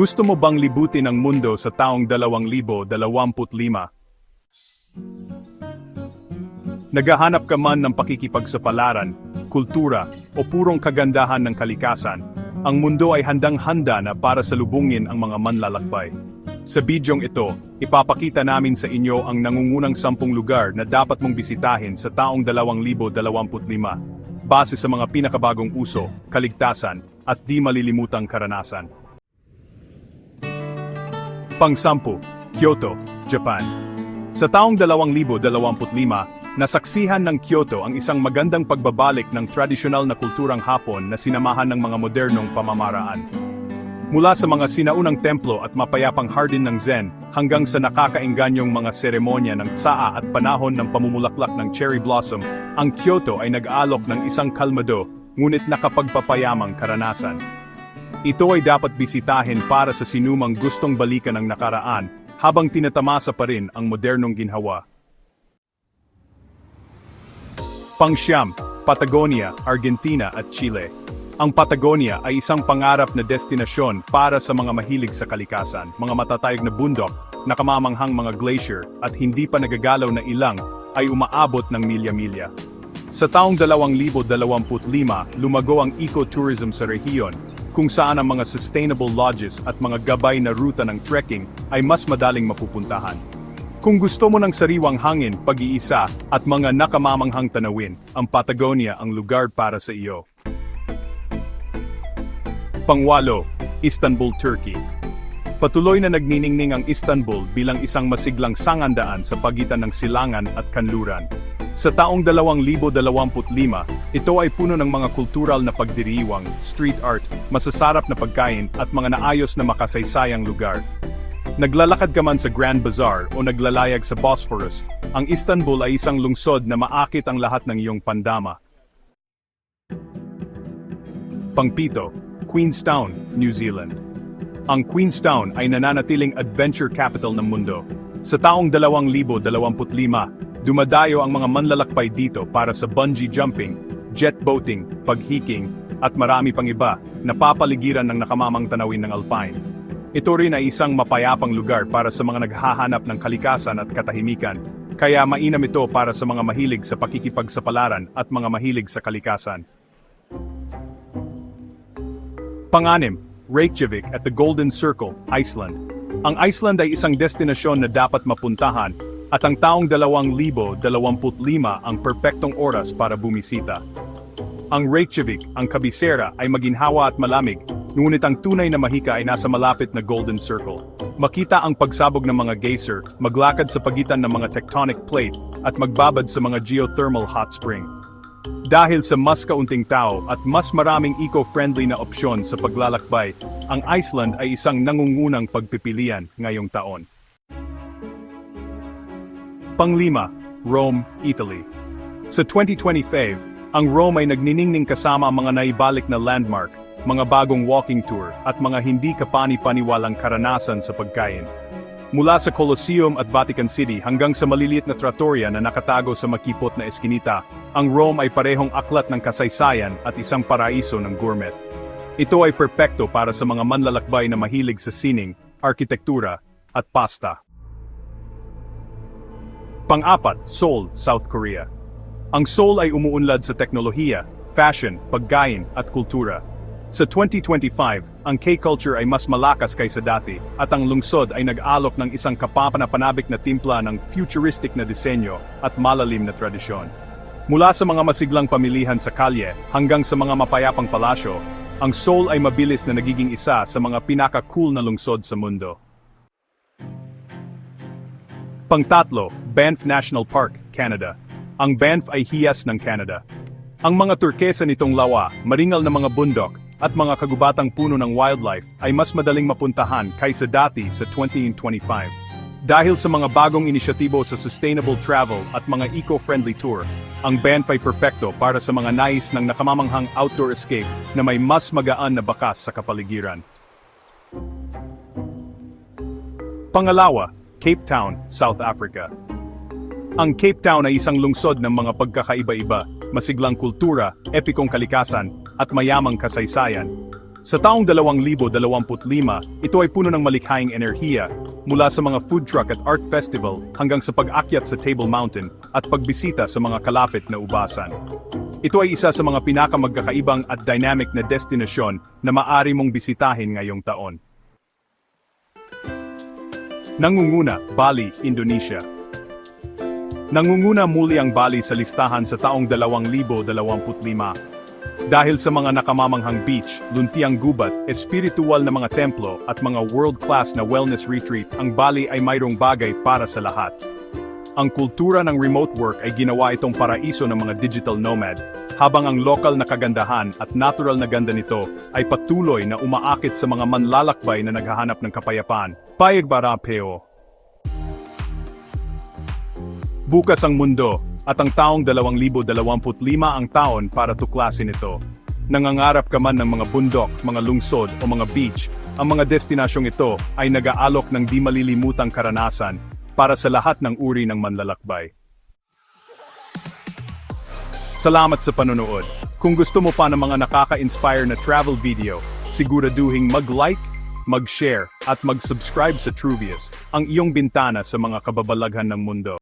Gusto mo bang libutin ang mundo sa taong 2025? Naghahanap ka man ng pakikipagsapalaran, kultura, o purong kagandahan ng kalikasan, ang mundo ay handang-handa na para salubungin ang mga manlalakbay. Sa bidyong ito, ipapakita namin sa inyo ang nangungunang sampung lugar na dapat mong bisitahin sa taong 2025, base sa mga pinakabagong uso, kaligtasan, at di malilimutang karanasan. Pang-sampu, Kyoto, Japan. Sa taong 2025, nasaksihan ng Kyoto ang isang magandang pagbabalik ng tradisyonal na kulturang Hapon na sinamahan ng mga modernong pamamaraan. Mula sa mga sinaunang templo at mapayapang hardin ng Zen hanggang sa nakakainganyong mga seremonya ng tsaa at panahon ng pamumulaklak ng cherry blossom, ang Kyoto ay nag-aalok ng isang kalmado ngunit nakapagpapayamang karanasan. Ito ay dapat bisitahin para sa sinumang gustong balikan ang nakaraan habang tinatamasa pa rin ang modernong ginhawa. Pangsyam, Patagonia, Argentina at Chile. Ang Patagonia ay isang pangarap na destinasyon para sa mga mahilig sa kalikasan, mga matatayog na bundok, nakamamanghang mga glacier at hindi pa nagagalaw na ilang ay umaabot ng milya-milya. Sa taong 2025, lumago ang ecotourism sa rehiyon, kung saan ang mga sustainable lodges at mga gabay na ruta ng trekking ay mas madaling mapupuntahan. Kung gusto mo ng sariwang hangin, pag-iisa, at mga nakamamanghang tanawin, ang Patagonia ang lugar para sa iyo. Pangwalo, Istanbul, Turkey. Patuloy na nagniningning ang Istanbul bilang isang masiglang sangandaan sa pagitan ng silangan at kanluran. Sa taong 2025, ito ay puno ng mga kultural na pagdiriwang, street art, masasarap na pagkain at mga naayos na makasaysayang lugar. Naglalakad ka man sa Grand Bazaar o naglalayag sa Bosphorus, ang Istanbul ay isang lungsod na maakit ang lahat ng iyong pandama. Pangpito, Queenstown, New Zealand. Ang Queenstown ay nananatiling adventure capital ng mundo. Sa taong 2025, dumadayo ang mga manlalakbay dito para sa bungee jumping, jet boating, paghiking, at marami pang iba na papaligiran ng nakamamang tanawin ng Alpine. Ito rin ay isang mapayapang lugar para sa mga naghahanap ng kalikasan at katahimikan, kaya mainam ito para sa mga mahilig sa pakikipagsapalaran at mga mahilig sa kalikasan. Panganim, Reykjavik at the Golden Circle, Iceland. Ang Iceland ay isang destinasyon na dapat mapuntahan at ang taong 2025 ang perpektong oras para bumisita. Ang Reykjavik, ang kabisera ay maginhawa at malamig, ngunit ang tunay na mahika ay nasa malapit na Golden Circle. Makita ang pagsabog ng mga geyser, maglakad sa pagitan ng mga tectonic plate, at magbabad sa mga geothermal hot spring. Dahil sa mas kaunting tao at mas maraming eco-friendly na opsyon sa paglalakbay, ang Iceland ay isang nangungunang pagpipilian ngayong taon. Panglima, Rome, Italy. Sa 2025, ang Rome ay nagniningning kasama ang mga naibalik na landmark, mga bagong walking tour, at mga hindi kapani-paniwalang karanasan sa pagkain. Mula sa Colosseum at Vatican City hanggang sa maliliit na trattoria na nakatago sa makipot na eskinita, ang Rome ay parehong aklat ng kasaysayan at isang paraiso ng gourmet. Ito ay perpekto para sa mga manlalakbay na mahilig sa sining, arkitektura, at pasta. Pang-apat, Seoul, South Korea. Ang Seoul ay umuunlad sa teknolohiya, fashion, pagkain, at kultura. Sa 2025, ang K-culture ay mas malakas kaysa dati, at ang lungsod ay nag-alok ng isang kapapanapanabik na timpla ng futuristic na disenyo at malalim na tradisyon. Mula sa mga masiglang pamilihan sa kalye hanggang sa mga mapayapang palasyo, ang Seoul ay mabilis na nagiging isa sa mga pinaka-cool na lungsod sa mundo. Pangtatlo, Banff National Park, Canada. Ang Banff ay hiyas ng Canada. Ang mga turkesa nitong lawa, maringal na mga bundok, at mga kagubatang puno ng wildlife ay mas madaling mapuntahan kaysa dati sa 2025. Dahil sa mga bagong inisyatibo sa sustainable travel at mga eco-friendly tour, ang Banff ay perpekto para sa mga nais ng nakamamanghang outdoor escape na may mas magaan na bakas sa kapaligiran. Pangalawa, Cape Town, South Africa. Ang Cape Town ay isang lungsod ng mga pagkakaiba-iba, masiglang kultura, epikong kalikasan, at mayamang kasaysayan. Sa taong 2025, ito ay puno ng malikhaing enerhiya, mula sa mga food truck at art festival hanggang sa pag-akyat sa Table Mountain at pagbisita sa mga kalapit na ubasan. Ito ay isa sa mga pinakamagkakaibang at dynamic na destinasyon na maari mong bisitahin ngayong taon. Nangunguna, Bali, Indonesia. Nangunguna muli ang Bali sa listahan sa taong 2025. Dahil sa mga nakamamanghang beach, luntiang gubat, espiritual na mga templo at mga world-class na wellness retreat, ang Bali ay mayroong bagay para sa lahat. Ang kultura ng remote work ay ginawa itong paraiso ng mga digital nomad, habang ang lokal na kagandahan at natural na ganda nito ay patuloy na umaakit sa mga manlalakbay na naghahanap ng kapayapaan. Payag Barapeo Bukas ang mundo, at ang taong 2025 ang taon para tuklasin ito. Nangangarap ka man ng mga bundok, mga lungsod o mga beach, ang mga destinasyong ito ay nag-aalok ng di malilimutang karanasan para sa lahat ng uri ng manlalakbay. Salamat sa panonood. Kung gusto mo pa ng mga nakaka-inspire na travel video, siguraduhing mag-like, mag-share, at mag-subscribe sa Truvius, ang iyong bintana sa mga kababalaghan ng mundo.